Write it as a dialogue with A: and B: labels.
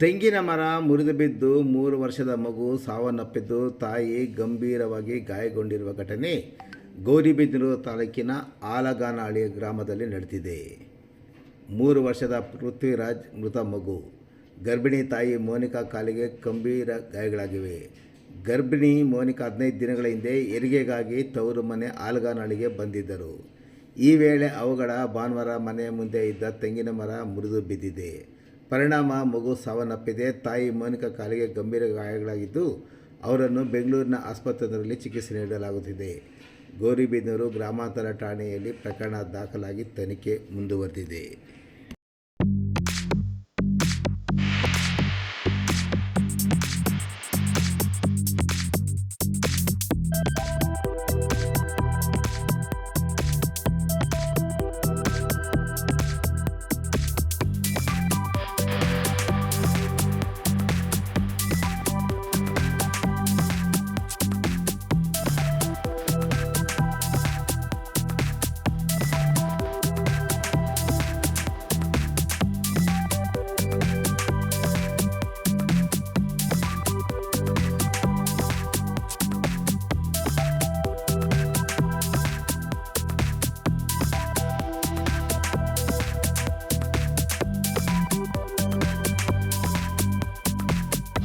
A: ತೆಂಗಿನ ಮರ ಮುರಿದು ಬಿದ್ದು ಮೂರು ವರ್ಷದ ಮಗು ಸಾವನ್ನಪ್ಪಿದ್ದು ತಾಯಿ ಗಂಭೀರವಾಗಿ ಗಾಯಗೊಂಡಿರುವ ಘಟನೆ ಗೌರಿಬಿದನೂರು ತಾಲೂಕಿನ ಆಲಗಾನಹಳ್ಳಿ ಗ್ರಾಮದಲ್ಲಿ ನಡೆದಿದೆ. ಮೂರು ವರ್ಷದ ಪೃಥ್ವಿರಾಜ್ ಮೃತ ಮಗು, ಗರ್ಭಿಣಿ ತಾಯಿ ಮೋನಿಕಾ ಕಾಲಿಗೆ ಗಂಭೀರ ಗಾಯಗಳಾಗಿವೆ. ಗರ್ಭಿಣಿ ಮೋನಿಕಾ ಹದಿನೈದು ದಿನಗಳ ಹಿಂದೆ ಹೆರಿಗೆಗಾಗಿ ತವರು ಮನೆ ಆಲಗಾನಹಳ್ಳಿಗೆ ಬಂದಿದ್ದರು. ಈ ವೇಳೆ ಅವುಗಳ ಭಾನುವಾರ ಮನೆಯ ಮುಂದೆ ಇದ್ದ ತೆಂಗಿನ ಮರ ಮುರಿದು ಬಿದ್ದಿದೆ. ಪರಿಣಾಮ ಮಗು ಸಾವನ್ನಪ್ಪಿದೆ. ತಾಯಿ ಮೋನಿಕಾ ಕಾಲಿಗೆ ಗಂಭೀರ ಗಾಯಗಳಾಗಿದ್ದು, ಅವರನ್ನು ಬೆಂಗಳೂರಿನ ಆಸ್ಪತ್ರೆಯಲ್ಲಿ ಚಿಕಿತ್ಸೆ ನೀಡಲಾಗುತ್ತಿದೆ. ಗೌರಿಬಿದನೂರು ಗ್ರಾಮಾಂತರ ಠಾಣೆಯಲ್ಲಿ ಪ್ರಕರಣ ದಾಖಲಾಗಿ ತನಿಖೆ ಮುಂದುವರೆದಿದೆ.